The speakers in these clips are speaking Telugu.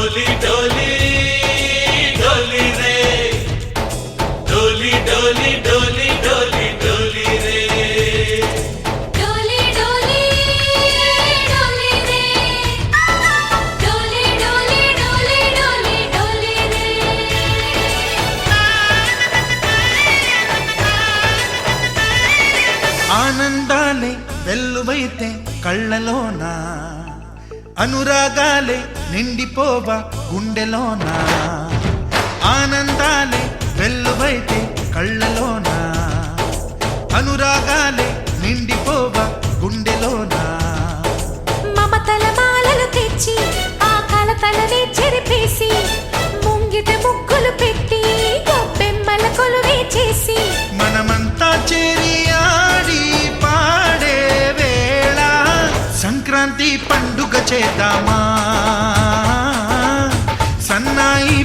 डोली डोली डोली रे डोली डोली डोली डोली डोली रे डोली डोली डोली रे डोली डोली डोली डोली डोली रे ఆనందాలే వెల్లువైతే కళ్ళలోనా అనురాగాలే నిండిపోవా గుండెలోన. ఆనందాలే వెల్లువైతే కళ్ళలోన. అనురాగాలే నిండిపోవా గుండెలోన. మమతల మాలలు తెచ్చి ఆ కలతలనే చెరిపేసి ముంగిట ముగ్గులు పెట్టి గొబ్బెమ్మల కొలువే చేసి. మనమంతా చేరి ఆడి పాడే వేళ సంక్రాంతి పండుగ చేద్దామా?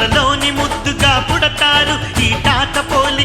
కూతుళ్ళు ముద్దుగా పుడతారు ఈ తాత పోల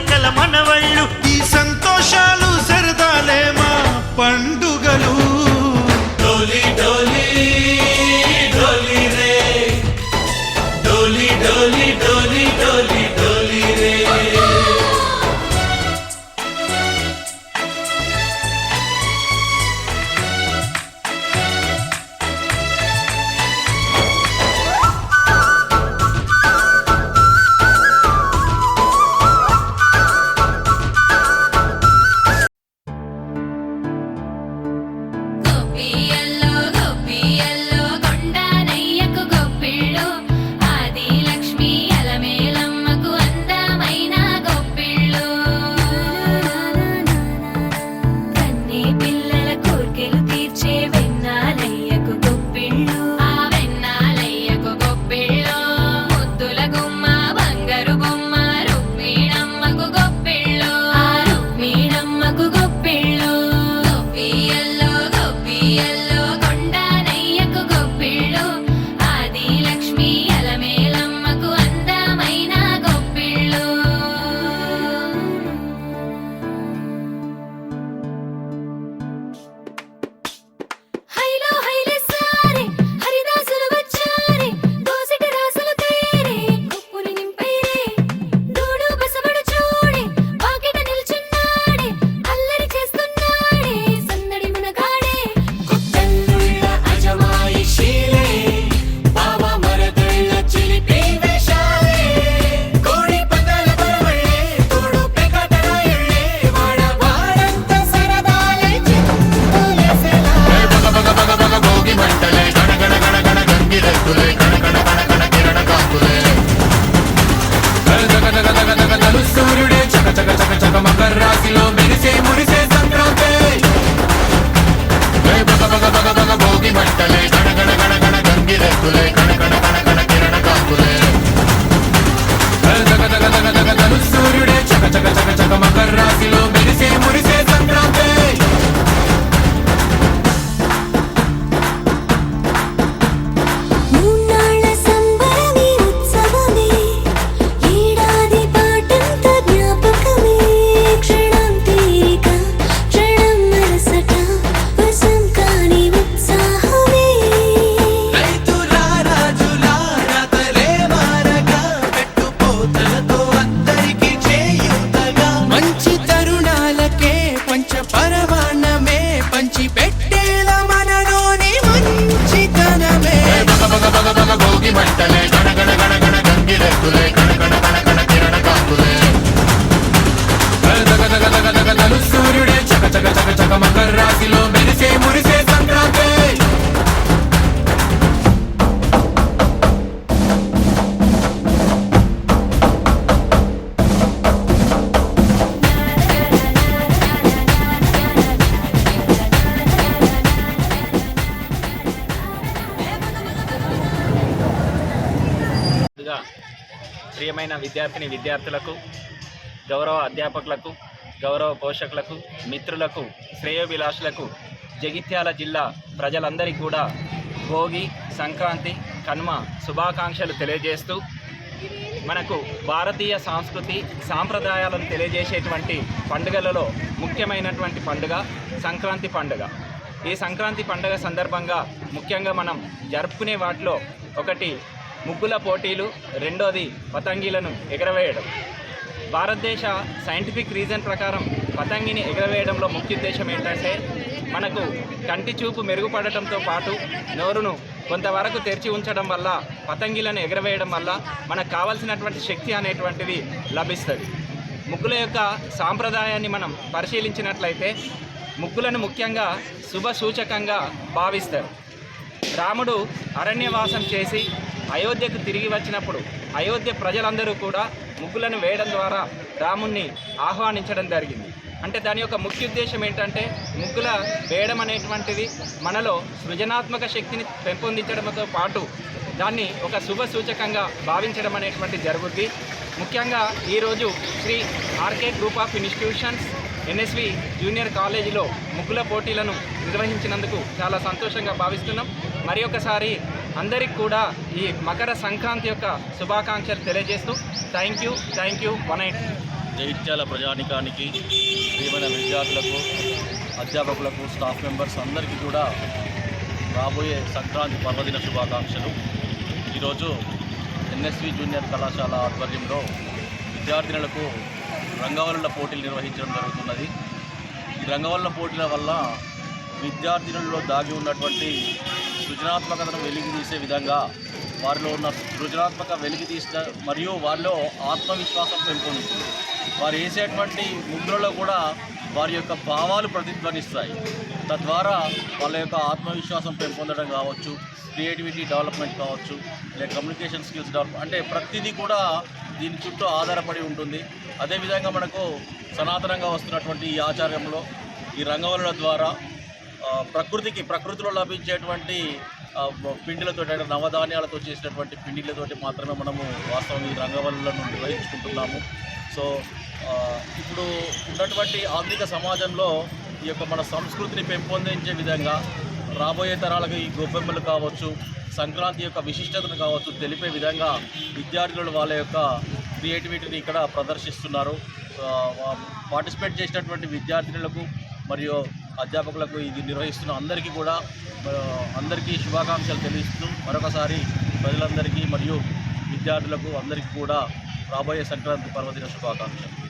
ప్రియమైన విద్యార్థిని విద్యార్థులకు గౌరవ అధ్యాపకులకు గౌరవ పోషకులకు మిత్రులకు శ్రేయోభిలాషులకు జగిత్యాల జిల్లా ప్రజలందరికీ కూడా భోగి సంక్రాంతి కనుమ శుభాకాంక్షలు తెలియజేస్తూ మనకు భారతీయ సంస్కృతి సాంప్రదాయాలను తెలియజేసేటువంటి పండుగలలో ముఖ్యమైనటువంటి పండుగ సంక్రాంతి పండుగ. ఈ సంక్రాంతి పండుగ సందర్భంగా ముఖ్యంగా మనం జరుపుకునే వాటిలో ఒకటి ముగ్గుల పోటీలు రెండోది పతంగిలను ఎగరవేయడం. భారతదేశ సైంటిఫిక్ రీజన్ ప్రకారం పతంగిని ఎగరవేయడంలో ముఖ్య ఉద్దేశం ఏంటంటే మనకు కంటి చూపు మెరుగుపడటంతో పాటు నోరును కొంతవరకు తెరిచి ఉంచడం వల్ల పతంగిలను ఎగరవేయడం వల్ల మనకు కావలసినటువంటి శక్తి అనేటువంటిది లభిస్తుంది. ముగ్గుల యొక్క సాంప్రదాయాన్ని మనం పరిశీలించినట్లయితే ముగ్గులను ముఖ్యంగా శుభ సూచకంగా భావిస్తారు. రాముడు అరణ్యవాసం చేసి అయోధ్యకు తిరిగి వచ్చినప్పుడు అయోధ్య ప్రజలందరూ కూడా ముగ్గులను వేయడం ద్వారా రాముణ్ణి ఆహ్వానించడం జరిగింది. అంటే దాని యొక్క ముఖ్య ఉద్దేశం ఏంటంటే ముగ్గుల వేయడం అనేటువంటిది మనలో సృజనాత్మక శక్తిని పెంపొందించడంతో పాటు దాన్ని ఒక శుభ సూచకంగా భావించడం అనేటువంటి జరుగుద్ది. ముఖ్యంగా ఈరోజు Sri RK group of institutions NSV junior కాలేజీలో ముగ్గుల పోటీలను నిర్వహించినందుకు చాలా సంతోషంగా భావిస్తున్నాం. మరి ఒకసారి అందరికి కూడా ఈ మకర సంక్రాంతి యొక్క శుభాకాంక్షలు తెలియజేస్తూ thank you thank you one eight Jaityala ప్రజానికానికి ప్రియమైన విద్యార్థులకు అధ్యాపకులకు స్టాఫ్ మెంబర్స్ అందరికీ కూడా రాబోయే సంక్రాంతి పర్వదిన శుభాకాంక్షలు. ఈరోజు ఎన్ఎస్వి జూనియర్ కళాశాల ఆధ్వర్యంలో విద్యార్థినులకు రంగవల్లుల పోటీలు నిర్వహించడం జరుగుతున్నది. ఈ రంగవల్ల పోటీల వల్ల విద్యార్థినుల్లో దాగి ఉన్నటువంటి సృజనాత్మకతను వెలికి తీసే విధంగా వారిలో ఉన్న సృజనాత్మక వెలికి తీసిన మరియు వారిలో ఆత్మవిశ్వాసం పెంపొందుతుంది. వారు వేసేటువంటి ముద్రలో కూడా వారి యొక్క భావాలు ప్రతిధ్వనిస్తాయి. తద్వారా వాళ్ళ యొక్క ఆత్మవిశ్వాసం పెంపొందడం కావచ్చు క్రియేటివిటీ డెవలప్మెంట్ కావచ్చు లేదా కమ్యూనికేషన్ స్కిల్స్ డెవలప్ అంటే ప్రతిదీ కూడా దీని చుట్టూ ఆధారపడి ఉంటుంది. అదేవిధంగా మనకు సనాతనంగా వస్తున్నటువంటి ఈ ఆచార్యంలో ఈ రంగవల్లుల ద్వారా ప్రకృతికి ప్రకృతిలో లభించేటువంటి పిండిలతో అంటే నవధాన్యాలతో చేసినటువంటి పిండిలతోటి మాత్రమే మనము వాస్తవం ఈ రంగవల్లులను నిర్వహించుకుంటున్నాము సో ఇప్పుడు ఉన్నటువంటి ఆధునిక సమాజంలో ఈ యొక్క మన సంస్కృతిని పెంపొందించే విధంగా రాబోయే తరాలకు ఈ గొబ్బెమ్మలు కావచ్చు సంక్రాంతి యొక్క విశిష్టతను కావచ్చు తెలిపే విధంగా విద్యార్థులు వాళ్ళ యొక్క క్రియేటివిటీని ఇక్కడ ప్రదర్శిస్తున్నారు. పార్టిసిపేట్ చేసినటువంటి విద్యార్థినులకు మరియు అధ్యాపకులకు ఇది నిర్వహిస్తున్న అందరికీ కూడా అందరికీ శుభాకాంక్షలు తెలియజేస్తూ మరొకసారి ప్రజలందరికీ మరియు విద్యార్థులకు అందరికీ కూడా రాబోయే సంక్రాంతి పర్వదిన శుభాకాంక్షలు.